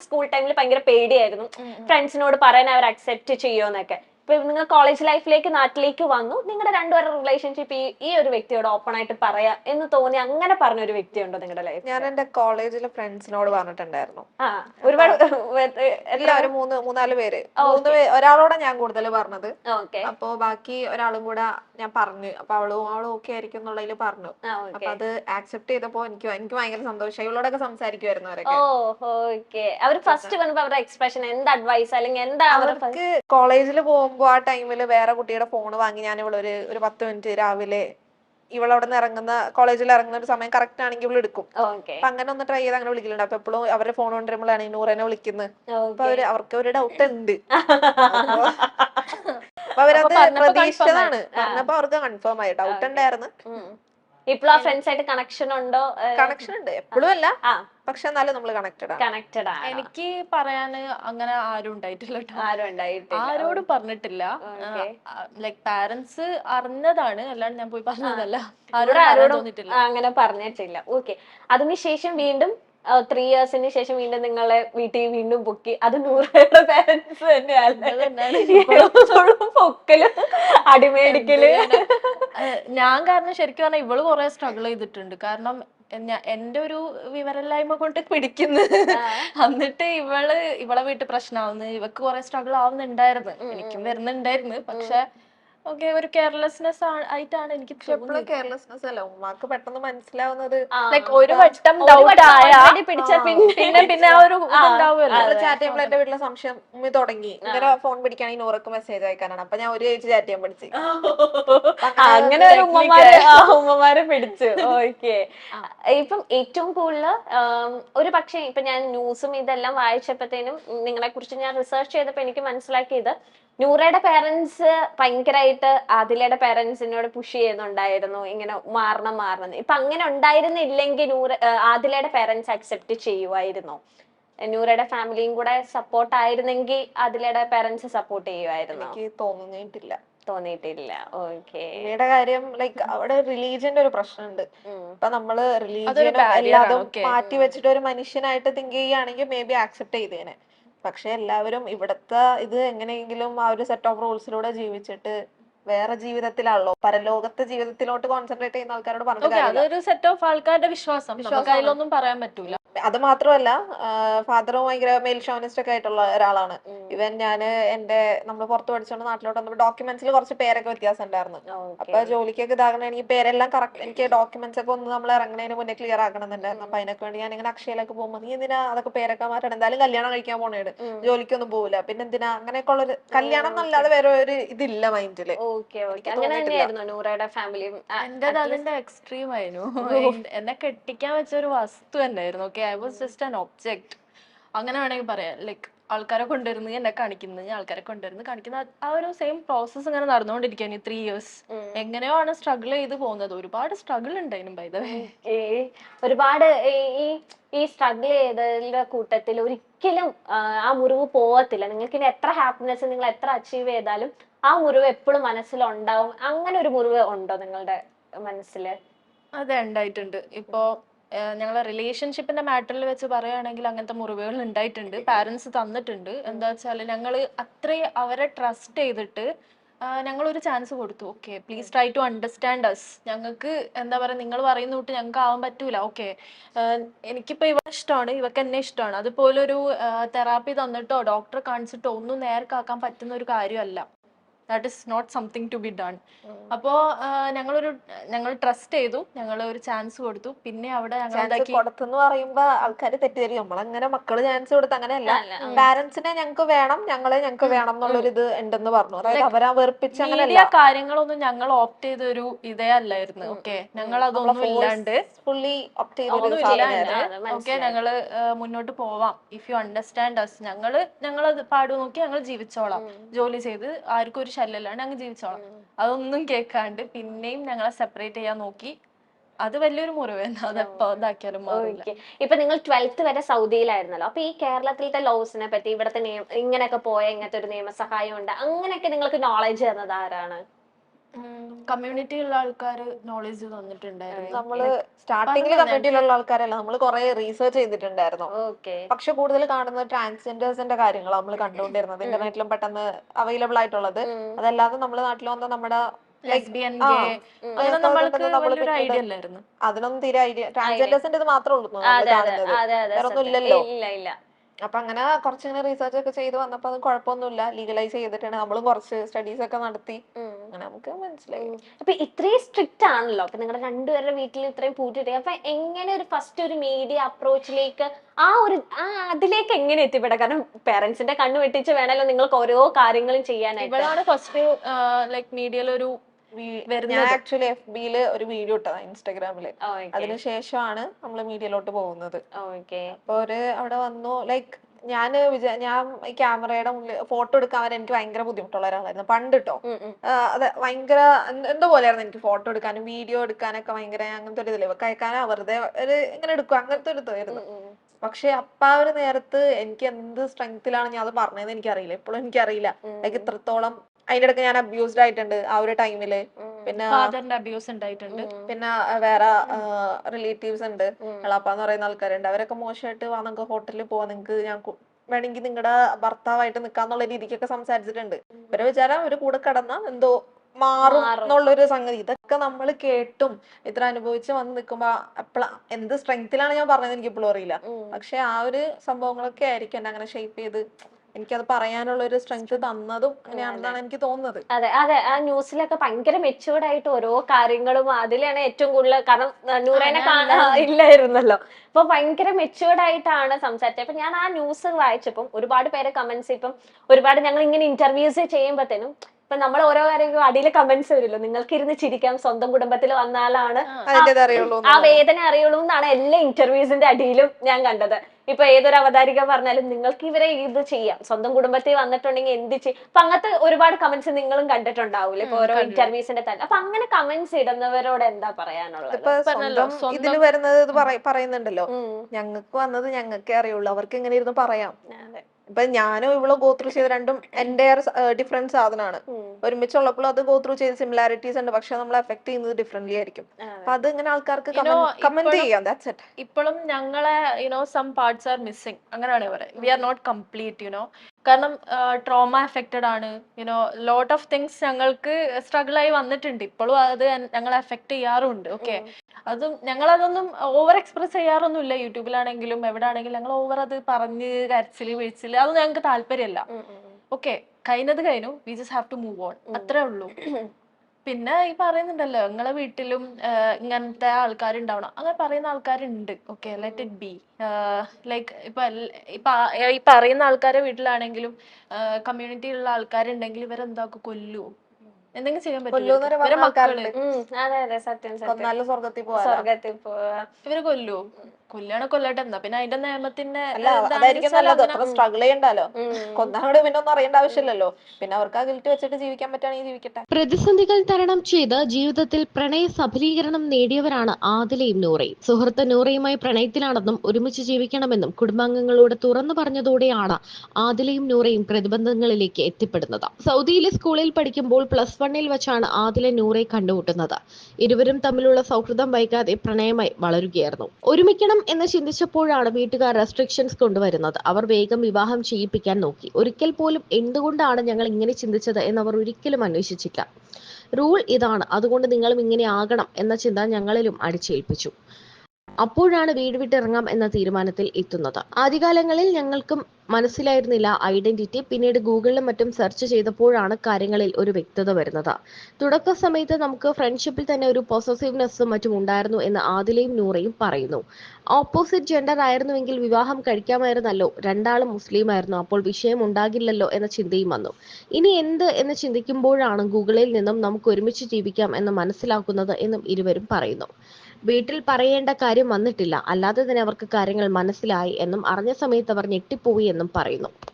School ടൈമിൽ ഭയങ്കര പേടിയായിരുന്നു. ഫ്രണ്ട്സിനോട് പറയാൻ അവർ അക്സെപ്റ്റ് ചെയ്യുമെന്നൊക്കെ ഇപ്പൊ നിങ്ങൾ കോളേജ് ലൈഫിലേക്ക് നാട്ടിലേക്ക് വന്നു. നിങ്ങളുടെ രണ്ടുപേരുടെ റിലേഷൻഷിപ്പ് ഈ ഈ ഒരു വ്യക്തിയോട് ഓപ്പൺ ആയിട്ട് പറയാ എന്ന് തോന്നി. അങ്ങനെ പറഞ്ഞ ഒരു വ്യക്തി ഉണ്ടോ നിങ്ങളുടെ ലൈഫ് ഞാൻ എന്റെ കോളേജിലെ ഫ്രണ്ട്സിനോട് പറഞ്ഞിട്ടുണ്ടായിരുന്നു. ആ ഒരുപാട് എല്ലാവരും മൂന്ന് മൂന്നാൽ പേര്. മൂന്ന് ഒരാളോടെ ഞാൻ കൂടുതൽ പറഞ്ഞത്. ഓക്കെ. അപ്പോ ബാക്കി ഒരാളും കൂടെ ഞാൻ പറഞ്ഞു. അപ്പൊ അവളും അവളും ഓക്കെ ആയിരിക്കും എന്നുള്ളതിൽ പറഞ്ഞു. അപ്പൊ അത് ആക്സെപ്റ്റ് ചെയ്തപ്പോ എനിക്ക് എനിക്ക് ഭയങ്കര സന്തോഷം. ഇവളോടൊക്കെ സംസാരിക്കുമായിരുന്നു ഓ അവരൊക്കെ ഓക്കെ അവർ ഫസ്റ്റ് വന്നപ്പോ അവരുടെ എക്സ്പ്രഷൻ എന്ത് അഡ്വൈസ് അല്ലെങ്കിൽ എന്താ അവരുടെ അവർക്ക് കോളേജിൽ പോകുമ്പോ ആ ടൈമിൽ വേറെ കുട്ടിയുടെ ഫോൺ വാങ്ങി ഞാൻ ഇവളൊരു ഒരു പത്ത് മിനിറ്റ് രാവിലെ ഇവളവിടെ നിന്ന് ഇറങ്ങുന്ന കോളേജിൽ ഇറങ്ങുന്ന ഒരു സമയം കറക്റ്റ് ആണെങ്കിൽ ഇവൾ എടുക്കും. അപ്പൊ അങ്ങനെ ഒന്ന് ട്രൈ ചെയ്ത് അങ്ങനെ വിളിക്കലുണ്ട്. അപ്പൊ എപ്പോഴും അവരുടെ ഫോൺ കൊണ്ടുവരുമ്പോഴാണ് ഈ നൂറനെ വിളിക്കുന്നത് അപ്പൊ അവർ അവർക്ക് ഒരു ഡൗട്ട് ഉണ്ട്. അപ്പൊ അവരത് പ്രതീക്ഷിച്ചതാണ്. പറഞ്ഞപ്പോ അവർക്ക് കൺഫേം ആയി. ഡൗട്ട് ഉണ്ടായിരുന്നു. ഇപ്പോഴും ആ ഫ്രണ്ട്സ് ആയിട്ട് കണക്ഷൻ ഉണ്ടോ? കണക്ഷൻ ഉണ്ട്. എപ്പോഴും അല്ല. പക്ഷെ എന്നാലും നമ്മൾ കണക്റ്റഡ് ആണ്. കണക്റ്റഡ് ആണ്. എനിക്ക് പറയാന് അങ്ങനെ ആരും ഉണ്ടായിട്ടില്ല ആരും ഉണ്ടായിട്ടില്ല. ആരോടും പറഞ്ഞിട്ടില്ല. ലൈക് പാരന്റ്സ് അറിഞ്ഞതാണ്. അല്ലാണ്ട് ഞാൻ പോയി പറഞ്ഞതല്ല. ആരോടും തോന്നിട്ടില്ല അങ്ങനെ പറഞ്ഞിട്ടില്ല. ഓക്കെ അതിനുശേഷം വീണ്ടും ത്രീ ഇയേഴ്സിന് ശേഷം വീണ്ടും നിങ്ങളെ വീട്ടിൽ വീണ്ടും പൊക്കി. അത് നൂറേറെ തന്നെയല്ലേ തന്നെയാണ്. പൊക്കൽ അടിമേടിക്കൽ. ഞാൻ കാരണം ശരിക്കും പറഞ്ഞാൽ ഇവൾ കുറെ സ്ട്രഗിൾ ചെയ്തിട്ടുണ്ട്. കാരണം എന്റെ ഒരു വിവരമില്ലായ്മ കൊണ്ട് പിടിക്കുന്നു. എന്നിട്ട് ഇവൾ ഇവളെ വീട്ടിൽ പ്രശ്നമാവുന്നു. ഇവക്ക് കുറെ സ്ട്രഗിൾ ആവുന്നുണ്ടായിരുന്നു. എനിക്കും വരുന്നുണ്ടായിരുന്നു. പക്ഷെ ഓക്കെ ഒരു കെയർലെസ്നെസ് ആയിട്ടാണ് എനിക്ക് എപ്പോഴും കെയർലെസ്നെസ് അല്ല ഉമ്മാക്ക് പെട്ടെന്ന് മനസ്സിലാവുന്നത് ലൈക്ക് ഒരു വട്ടം ഡൗട്ട് ആയ already പിടിച്ച പിന്നെ പിന്നെ ആ ഒരു ചാറ്റ് ചെയ്യുമ്പോൾ എന്റെ വീട്ടിലെ സംശയം ഉമ്മി തുടങ്ങി. ഇങ്ങനെ ഫോൺ പിടിക്കുകയാണെങ്കിൽ നൂറക്ക് മെസ്സേജ് അയക്കാനാണ്. അപ്പൊ ഞാൻ ഒരു ചേച്ചി ചാറ്റ് ചെയ്യാൻ പഠിച്ചു അങ്ങനെ ഒരു ഉമ്മമാരെ ആ, ഉമ്മമാരെ പിടിച്ചു. ഓക്കെ. ഇപ്പം ഏറ്റവും കൂടുതൽ ഒരു പക്ഷേ ഇപ്പൊ ഞാൻ ന്യൂസും ഇതെല്ലാം വായിച്ചപ്പോഴത്തേനും നിങ്ങളെ കുറിച്ച് ഞാൻ റിസർച്ച് ചെയ്തപ്പോ എനിക്ക് മനസ്സിലാക്കിയത് നൂറയുടെ പേരൻസ് ഭയങ്കരമായിട്ട് ആദിലയുടെ പേരൻസിനോട് പുഷ് ചെയ്യുന്നുണ്ടായിരുന്നു. ഇങ്ങനെ മാറണം മാറണം. ഇപ്പൊ അങ്ങനെ ഉണ്ടായിരുന്നില്ലെങ്കിൽ നൂറ് ആദിലയുടെ പേരൻസ് അക്സെപ്റ്റ് ചെയ്യുമായിരുന്നു നൂറയുടെ ഫാമിലിയും കൂടെ സപ്പോർട്ട് ആയിരുന്നെങ്കിൽ ആദിലയുടെ പേരൻസ് സപ്പോർട്ട് ചെയ്യുമായിരുന്നു എനിക്ക് തോന്നിയിട്ടില്ല. തോന്നിയിട്ടില്ല. ഓക്കെ ഉമ്മയുടെ കാര്യം ലൈക്ക് അവിടെ റിലീജിയന്റെ ഒരു പ്രശ്നമുണ്ട്. ഇപ്പൊ നമ്മൾ റിലീജിയൻ എല്ലാതും മാറ്റി വെച്ചിട്ട് ഒരു മനുഷ്യനായിട്ട് തിങ്ക് ചെയ്യുകയാണെങ്കിൽ മേ ബി ആക്സെപ്റ്റ് ചെയ്തേനെ. പക്ഷെ എല്ലാവരും ഇവിടത്തെ ഇത് എങ്ങനെയെങ്കിലും ആ ഒരു സെറ്റ് ഓഫ് റൂൾസിലൂടെ ജീവിച്ചിട്ട് വേറെ ജീവിതത്തിലാണല്ലോ. പരലോകത്തെ ജീവിതത്തിലോട്ട് കോൺസെൻട്രേറ്റ് ചെയ്യുന്ന ആൾക്കാരോട് പറഞ്ഞു അതൊരു സെറ്റ് ഓഫ് ആൾക്കാരുടെ വിശ്വാസം. അതിലൊന്നും പറയാൻ പറ്റൂല. അത് മാത്രമല്ല ഫാദറും ഭയങ്കര മെയിൽ ഷോണിസ്റ്റ് ഒക്കെ ആയിട്ടുള്ള ഒരാളാണ്. ഇവൻ ഞാൻ എന്റെ നമ്മൾ പുറത്ത് പഠിച്ചോണ്ട് നാട്ടിലോട്ട് വന്നപ്പോൾ ഡോക്യുമെന്റ്സിൽ കുറച്ച് പേരൊക്കെ വ്യത്യാസം ഉണ്ടായിരുന്നു അപ്പൊ ജോലിക്കൊക്കെ ഇതാകണ എനിക്ക് പേരെല്ലാം കറക്റ്റ് എനിക്ക് ഡോക്യുമെന്റ്സ് ഒക്കെ ഒന്ന് നമ്മൾ ഇറങ്ങുന്നതിന് മുന്നേ ക്ലിയർ ആക്കണമെന്നുണ്ടായിരുന്നു. അപ്പൊ അതിനൊക്കെ വേണ്ടി ഞാൻ ഇങ്ങനെ അക്ഷയയിലൊക്കെ പോകുമ്പോൾ നീ എന്തിനാ അതൊക്കെ പേരൊക്കെ മാറ്റണം? എന്തായാലും കല്യാണം കഴിക്കാൻ പോണേട്. ജോലിക്കൊന്നും പോവില്ല. പിന്നെ എന്തിനാ? അങ്ങനെയൊക്കെ ഉള്ളൊരു കല്യാണം എന്നല്ലാതെ വേറെ ഒരു ഇതില്ല മൈൻഡിൽ. എന്റെ അതിന്റെ എക്സ്ട്രീം ആയിരുന്നു. എന്നെ കെട്ടിക്കാൻ വെച്ച ഒരു വസ്തു തന്നെയായിരുന്നു. Okay? I was just an object അങ്ങനെ വേണമെങ്കിൽ പറയാം. ലൈക്ക് ആൾക്കാരെ കൊണ്ടുവരുന്നത് എന്നെ കാണിക്കുന്നത് ഞാൻ ആൾക്കാരെ കൊണ്ടുവരുന്നത് കാണിക്കുന്ന ആ- ഒരു സെയിം പ്രോസസ്സ് ഇങ്ങനെ നടന്നുകൊണ്ടിരിക്കുകയാണ് ഈ ത്രീ ഇയേഴ്സ് എങ്ങനെയോ ആണ് സ്ട്രഗിൾ ചെയ്ത് പോകുന്നത്. ഒരുപാട് സ്ട്രഗിൾ ഉണ്ടായിരുന്നു ബൈ ദ വേ ഒരുപാട് ഈ- ഈ സ്ട്രഗിൾ ചെയ്തതിന്റെ കൂട്ടത്തിൽ ഒരിക്കലും ആ, മുറിവ് പോവത്തില്ല. നിങ്ങൾക്ക് ഇനി എത്ര ഹാപ്പിനെസ് നിങ്ങൾ എത്ര അച്ചീവ് ചെയ്താലും ആ മുറിവ് എപ്പോഴും മനസ്സിലുണ്ടാവും. അങ്ങനെ ഒരു മുറിവ് ഉണ്ടോ നിങ്ങളുടെ മനസ്സിൽ? അതെ ഉണ്ടായിട്ടുണ്ട്. ഇപ്പോ ഞങ്ങളെ റിലേഷൻഷിപ്പിന്റെ മാറ്ററിൽ വെച്ച് പറയുകയാണെങ്കിൽ അങ്ങനത്തെ മുറിവുകൾ ഉണ്ടായിട്ടുണ്ട്. പാരന്റ്സ് തന്നിട്ടുണ്ട്. എന്താ വെച്ചാൽ ഞങ്ങൾ അത്രയും അവരെ ട്രസ്റ്റ് ചെയ്തിട്ട് ഞങ്ങൾ ഒരു ചാൻസ് കൊടുത്തു. Okay please try to understand us ഞങ്ങൾക്ക് എന്താ പറയുക നിങ്ങൾ പറയുന്ന കൂട്ട് ഞങ്ങൾക്ക് ആവാൻ പറ്റൂല. ഓക്കെ എനിക്കിപ്പോൾ ഇവ ഇഷ്ടമാണ്. ഇവക്ക് എന്നെ ഇഷ്ടമാണ്. അതുപോലൊരു തെറാപ്പി തന്നിട്ടോ ഡോക്ടറെ കാണിച്ചിട്ടോ ഒന്നും നേർക്കാക്കാൻ പറ്റുന്ന ഒരു കാര്യമല്ല. That is not something to be done അപ്പോ ഞങ്ങളൊരു ഞങ്ങൾ ട്രസ്റ്റ് ചെയ്തു. ഞങ്ങൾ ഒരു ചാൻസ് കൊടുത്തു. പിന്നെ അവിടെ കൊടുത്തെന്ന് പറയുമ്പോ ആൾക്കാർ തെറ്റിദ്ധരിക്കും. നമ്മളങ്ങനെ മക്കൾ ചാൻസ് കൊടുത്ത് അങ്ങനെയല്ല. പാരന്റ്സിനെ ഞങ്ങൾക്ക് വേണം ഞങ്ങളെ ഞങ്ങൾക്ക് വേണം എന്നുള്ളൊരു ഇത് ഉണ്ടെന്ന് പറഞ്ഞു. അതായത് അവരാ വെറുപ്പിച്ച് മീഡിയ അങ്ങനെയല്ല. കാര്യങ്ങളൊന്നും ഞങ്ങൾ ഓപ്റ്റ് ചെയ്ത ഒരു ഇതേ അല്ലായിരുന്നു. ഓക്കെ ഞങ്ങൾ അതൊന്നും ഇല്ലാണ്ട്. ഫുള്ളി ഓപ്റ്റ് ചെയ്ത ഓക്കെ ഞങ്ങൾ മുന്നോട്ട് പോവാം. ഇഫ് യു അണ്ടർസ്റ്റാൻഡ് അസ് ഞങ്ങൾ ഞങ്ങൾ പാടു നോക്കി ഞങ്ങൾ ജീവിച്ചോളാം. ജോലി ചെയ്ത് ആർക്കും ഒരു ശല്യമില്ലാണ്ട് അങ്ങ് ജീവിച്ചോളാം. അതൊന്നും കേൾക്കാണ്ട് പിന്നെയും ഞങ്ങളെ സെപ്പറേറ്റ് ചെയ്യാൻ നോക്കി. അത് വലിയൊരു മുറിവായിരുന്നു അതെപ്പോ ഇതാക്കിയാലും ഇപ്പൊ നിങ്ങൾ ട്വൽത്ത് വരെ സൗദിയിലായിരുന്നല്ലോ. അപ്പൊ ഈ കേരളത്തിലത്തെ ലോസിനെ പറ്റി ഇവിടത്തെ ഇങ്ങനെയൊക്കെ പോയ ഇങ്ങനത്തെ ഒരു നിയമസഹായം ഉണ്ട് അങ്ങനെയൊക്കെ നിങ്ങൾക്ക് നോളജ് തന്നത് ആരാണ്? കമ്മ്യൂണിറ്റിയിലുള്ള ആൾക്കാർ നോളേജ് തന്നിട്ടുണ്ടായിരുന്നു. നമ്മൾ സ്റ്റാർട്ടിങ്ങിൽ കമ്മ്യൂണിറ്റിയിലുള്ള ആൾക്കാരല്ല നമ്മൾ കുറെ റീസെർച്ച് ചെയ്തിട്ടുണ്ടായിരുന്നു. പക്ഷെ കൂടുതൽ കാണുന്നത് ട്രാൻസ്ജെൻഡേഴ്സിന്റെ കാര്യങ്ങൾ നമ്മൾ കണ്ടുകൊണ്ടിരുന്നത്. ഇന്റർനെറ്റിലും പെട്ടെന്ന് അവൈലബിൾ ആയിട്ടുള്ളത്. അതല്ലാതെ നമ്മുടെ നാട്ടിൽ വന്ന നമ്മുടെ അതിനൊന്നും തീരെ ഐഡിയ ട്രാൻസ്ജെൻഡേഴ്സിന്റെ ഇത് മാത്രമേ ഉള്ളൂ വേറൊന്നും ഇല്ലല്ലോ. ഇല്ല ഇല്ല. അപ്പൊ അങ്ങനെ കുറച്ചിങ്ങനെ റീസെർച്ച് ഒക്കെ ചെയ്ത് വന്നപ്പോ അത് കുഴപ്പമൊന്നുമില്ല. ലീഗലൈസ് ചെയ്തിട്ടാണ്. നമ്മളും കുറച്ച് സ്റ്റഡീസ് ഒക്കെ നടത്തി. അങ്ങനെ നമുക്ക് മനസ്സിലായി. അപ്പൊ ഇത്രയും സ്ട്രിക്റ്റ് ആണല്ലോ. അപ്പൊ നിങ്ങളുടെ രണ്ടുപേരുടെ വീട്ടിൽ ഇത്രയും പൂട്ടിട്ട് അപ്പൊ എങ്ങനെ ഒരു ഫസ്റ്റ് ഒരു മീഡിയ അപ്രോച്ചിലേക്ക് ആ ഒരു ആ അതിലേക്ക് എങ്ങനെ എത്തിപ്പെടാം? കാരണം പേരൻസിന്റെ കണ്ണു വെട്ടിച്ച് വേണമല്ലോ നിങ്ങൾക്ക് ഓരോ കാര്യങ്ങളും ചെയ്യാനായിട്ട്. ഫസ്റ്റ് ലൈക് മീഡിയയിൽ ഒരു ഞാൻ ആക്ച്വലി എഫ് ബിയിൽ ഒരു വീഡിയോ ഇട്ടതാ ഇൻസ്റ്റാഗ്രാമിൽ അതിനുശേഷമാണ് നമ്മൾ മീഡിയയിലോട്ട് പോകുന്നത്. ഓക്കെ. അപ്പൊ ഒരു അവിടെ വന്നു. ലൈക്ക് ഞാൻ വിചാ ഞാൻ ഈ ക്യാമറയുടെ മുന്നിൽ ഫോട്ടോ എടുക്കാൻ വരെ എനിക്ക് ഭയങ്കര ബുദ്ധിമുട്ടുള്ള ഒരാളായിരുന്നു. പണ്ട് കേട്ടോ അതെ ഭയങ്കര എന്ത് പോലെയായിരുന്നു എനിക്ക് ഫോട്ടോ എടുക്കാനും വീഡിയോ എടുക്കാനൊക്കെ ഭയങ്കര അങ്ങനത്തെ ഒരു ഇതില്ലേ കയക്കാനോ വെറുതെ ഒരു ഇങ്ങനെ എടുക്കും. അങ്ങനത്തെ ഒരു ഇതായിരുന്നു. പക്ഷെ അപ്പ ആ ഒരു നേരത്ത് എനിക്ക് എന്ത് സ്ട്രെങ്ത്തിലാണ് ഞാൻ അത് പറഞ്ഞതെന്ന് എനിക്കറിയില്ല. ഇപ്പോഴും എനിക്കറിയില്ല. എനിക്ക് ഇത്രത്തോളം അതിന്റെ ഇടയ്ക്ക് ഞാൻ അബ്യൂസ്ഡ് ആയിട്ടുണ്ട് ആ ഒരു ടൈമിൽ പിന്നെ ഫാദറിന്റെ അബ്യൂസ് ഉണ്ടായിട്ടുണ്ട് പിന്നെ വേറെ റിലേറ്റീവ്സ് ഉണ്ട് എളാപ്പാന്ന് പറയുന്ന ആൾക്കാരുണ്ട്. അവരൊക്കെ മോശമായിട്ട് വാ നമുക്ക് ഹോട്ടലിൽ പോവാ. നിങ്ങക്ക് ഞാൻ വേണമെങ്കിൽ നിങ്ങളുടെ ഭർത്താവായിട്ട് നിക്കാന്നുള്ള രീതിക്കൊക്കെ സംസാരിച്ചിട്ടുണ്ട്. ഇവരെ വിചാരം ഒരു കൂടെ കടന്ന എന്തോ മാറും എന്നുള്ള എന്നുള്ളൊരു സംഗതി. ഇതൊക്കെ നമ്മൾ കേട്ടും. ഇത്ര അനുഭവിച്ച് വന്ന് നിൽക്കുമ്പോ എപ്പോഴാ എന്ത് സ്ട്രെങ്ത്തിലാണ് ഞാൻ പറഞ്ഞത് എനിക്ക് ഇപ്പോഴും അറിയില്ല പക്ഷെ ആ ഒരു സംഭവങ്ങളൊക്കെ ആയിരിക്കും എന്നെ അങ്ങനെ ഷേപ്പ് ചെയ്ത് എനിക്കത് പറയാനുള്ള ഒരു സ്ട്രെങ്ത് തന്നതും അങ്ങനെയാണെന്നാണ് എനിക്ക് തോന്നുന്നത്. അതെ അതെ. ആ ന്യൂസിലൊക്കെ ഭയങ്കര മെച്ചുവേർഡ് ആയിട്ട് ഓരോ കാര്യങ്ങളും അതിലാണ് ഏറ്റവും കൂടുതൽ കാരണം നൂറേനെ കാണാൻ ഇല്ലായിരുന്നല്ലോ. അപ്പൊ ഭയങ്കര മെച്ചുവേർഡ് ആയിട്ടാണ് സംസാരിച്ചത്. അപ്പൊ ഞാൻ ആ ന്യൂസ് വായിച്ചപ്പം ഒരുപാട് പേരെ കമന്റ്സ് ഇപ്പം ഒരുപാട് ഞങ്ങൾ ഇങ്ങനെ ഇന്റർവ്യൂസ് ചെയ്യുമ്പോഴത്തേനും ഇപ്പൊ നമ്മൾ ഓരോ കാര്യങ്ങളും അടിയിൽ കമന്റ്സ് വരുമല്ലോ. നിങ്ങൾക്ക് ഇരുന്ന് ചിരിക്കാം സ്വന്തം കുടുംബത്തിൽ വന്നാലാണ് ആ. വേദന അറിയുള്ളൂ എന്നാണ് എല്ലാ ഇന്റർവ്യൂസിന്റെ അടിയിലും ഞാൻ കണ്ടത്. ഇപ്പൊ ഏതൊരു അവതാരിക പറഞ്ഞാലും നിങ്ങൾക്ക് ഇവരെ ഇത് ചെയ്യാം. സ്വന്തം കുടുംബത്തിൽ വന്നിട്ടുണ്ടെങ്കിൽ എന്ത് ചെയ്യും അപ്പൊ അങ്ങനത്തെ ഒരുപാട് കമന്റ്സ് നിങ്ങളും കണ്ടിട്ടുണ്ടാവൂലേ? ഇപ്പൊ ഓരോ ഇന്റർവ്യൂസിന്റെ തന്നെ. അപ്പൊ അങ്ങനെ കമന്റ്സ് ഇടുന്നവരോട് എന്താ പറയാനുള്ളത്? ഇതിൽ വരുന്നത് പറയുന്നുണ്ടല്ലോ. ഞങ്ങൾക്ക് വന്നത് ഞങ്ങൾക്കേ അറിയുള്ളൂ. അവർക്ക് എങ്ങനെ ഇരുന്ന് പറയാം. അതെ. ഇപ്പൊ ഞാനും ഇവൾ ഗോത്രൂ ചെയ്ത രണ്ടും എന്റെ ഡിഫറെന്റ് സാധനമാണ്. ഒരുമിച്ചുള്ളപ്പോൾ അത് ഗോത്രൂ ചെയ്ത സിമിലാരിറ്റീസ് ഉണ്ട്. പക്ഷെ നമ്മൾ എഫക്ട് ചെയ്യുന്നത് ഡിഫറെന്റ്ലി ആയിരിക്കും. അപ്പൊ അത്. ഇങ്ങനെ ആൾക്കാർക്ക് കമന്റ് ചെയ്യാം. ദാറ്റ്സ് ഇറ്റ് ഇപ്പോഴും ഞങ്ങളെ you know some parts are missing അങ്ങനെയാണ് പറയുക. We are not complete you know കാരണം ട്രോമ എഫക്റ്റഡ് ആണ്. You know lot of things ഞങ്ങൾക്ക് സ്ട്രഗിൾ ആയി വന്നിട്ടുണ്ട്. ഇപ്പോഴും അത് ഞങ്ങൾ ഞങ്ങളെ എഫക്ട് ചെയ്യാറുണ്ട്. ഓക്കെ അതും ഞങ്ങൾ അതൊന്നും ഓവർ എക്സ്പ്രസ് ചെയ്യാറൊന്നുമില്ല. യൂട്യൂബിലാണെങ്കിലും എവിടെ ആണെങ്കിലും ഞങ്ങൾ ഓവർ അത് പറഞ്ഞ് കരച്ചിൽ വീഴ്ചിൽ അതൊന്നും ഞങ്ങൾക്ക് താല്പര്യമല്ല. ഓക്കെ കഴിഞ്ഞത് കഴിഞ്ഞു. We just have to move on അത്രേ ഉള്ളൂ. പിന്നെ ഈ പറയുന്നുണ്ടല്ലോ നിങ്ങളെ വീട്ടിലും ഇങ്ങനത്തെ ആൾക്കാരുണ്ടാവണം. അങ്ങനെ പറയുന്ന ആൾക്കാരുണ്ട്. Okay let it be like ഇപ്പൊ ഈ പറയുന്ന ആൾക്കാരെ വീട്ടിലാണെങ്കിലും കമ്മ്യൂണിറ്റി കമ്മ്യൂണിറ്റിയിലുള്ള ആൾക്കാരുണ്ടെങ്കിൽ ഇവരെന്താക്കും? കൊല്ലുവോ എന്തെങ്കിലും ചെയ്യാൻ പറ്റില്ല വരെ ഇവരെ. പറഞ്ഞ കൊല്ലുകയാണെ കൊല്ലട്ടെ. എന്നാ പിന്നെ അതിന്റെ നിയമത്തിന്റെ അതായിരിക്കും നല്ലത്. അത്ര സ്ട്രഗിൾ ചെയ്യണ്ടല്ലോ. കൊന്നാട് പിന്നെ ഒന്നും അറിയേണ്ട ആവശ്യമില്ലല്ലോ. പിന്നെ അവർക്ക് ആ ഗിൽറ്റ് വെച്ചിട്ട് ജീവിക്കാൻ പറ്റുകയാണെങ്കിൽ ജീവിക്കട്ടെ. പ്രതിസന്ധികൾ തരണം ചെയ്ത് ജീവിതത്തിൽ പ്രണയ സഫലീകരണം നേടിയവരാണ് ആദിലയും നൂറയും സുഹൃത്ത് നൂറയുമായി പ്രണയത്തിലാണെന്നും ഒരുമിച്ച് ജീവിക്കണമെന്നും കുടുംബാംഗങ്ങളോട് തുറന്നു പറഞ്ഞതോടെയാണ് ആദിലയും നൂറയും പ്രതിബന്ധങ്ങളിലേക്ക് എത്തിപ്പെടുന്നത്. സൗദിയിലെ സ്കൂളിൽ പഠിക്കുമ്പോൾ പ്ലസ് വണ്ണിൽ വെച്ചാണ് ആദില നൂറെ കണ്ടുമുട്ടുന്നത്. ഇരുവരും തമ്മിലുള്ള സൗഹൃദം വൈകാതെ പ്രണയമായി വളരുകയായിരുന്നു. ഒരുമിക്കണം എന്ന് ചിന്തിച്ചപ്പോഴാണ് വീട്ടുകാർ റെസ്ട്രിക്ഷൻസ് കൊണ്ടുവരുന്നത്. അവർ വേഗം വിവാഹം ചെയ്യിപ്പിക്കാൻ നോക്കി. ഒരിക്കൽ പോലും എന്തുകൊണ്ടാണ് ഞങ്ങൾ ഇങ്ങനെ ചിന്തിച്ചത് എന്ന് അവർ ഒരിക്കലും അന്വേഷിച്ചില്ല. റൂൾ ഇതാണ്. അതുകൊണ്ട് നിങ്ങളും ഇങ്ങനെ ആകണം എന്ന ചിന്ത ഞങ്ങളിലും അടിച്ചേൽപ്പിച്ചു. അപ്പോഴാണ് വീട് വിട്ടിറങ്ങാം എന്ന തീരുമാനത്തിൽ എത്തുന്നത്. ആദ്യകാലങ്ങളിൽ ഞങ്ങൾക്കും മനസ്സിലായിരുന്നില്ല ഐഡന്റിറ്റി. പിന്നീട് ഗൂഗിളിലും മറ്റും സെർച്ച് ചെയ്തപ്പോഴാണ് കാര്യങ്ങളിൽ ഒരു വ്യക്തത വരുന്നത്. തുടക്ക സമയത്ത് നമുക്ക് ഫ്രണ്ട്ഷിപ്പിൽ തന്നെ ഒരു പൊസസീവ്നെസ്സും മറ്റും ഉണ്ടായിരുന്നു എന്ന് ആദിലയും നൂറയും പറയുന്നു. ഓപ്പോസിറ്റ് ജെൻഡർ ആയിരുന്നുവെങ്കിൽ വിവാഹം കഴിക്കാമായിരുന്നല്ലോ. രണ്ടാളും മുസ്ലിം ആയിരുന്നു അപ്പോൾ വിഷയം ഉണ്ടാകില്ലല്ലോ എന്ന ചിന്തയും വന്നു. ഇനി എന്ത് എന്ന് ചിന്തിക്കുമ്പോഴാണ് ഗൂഗിളിൽ നിന്നും നമുക്ക് ഒരുമിച്ച് ജീവിക്കാം എന്ന് മനസ്സിലാക്കുന്നത് എന്നും ഇരുവരും പറയുന്നു. വീട്ടിൽ പറയേണ്ട കാര്യം വന്നിട്ടില്ല. അല്ലാതെ തന്നെ അവർക്ക് കാര്യങ്ങൾ മനസ്സിലായി എന്നും അറിഞ്ഞ സമയത്ത് അവർ ഞെട്ടിപ്പോയി എന്നും പറയുന്നു.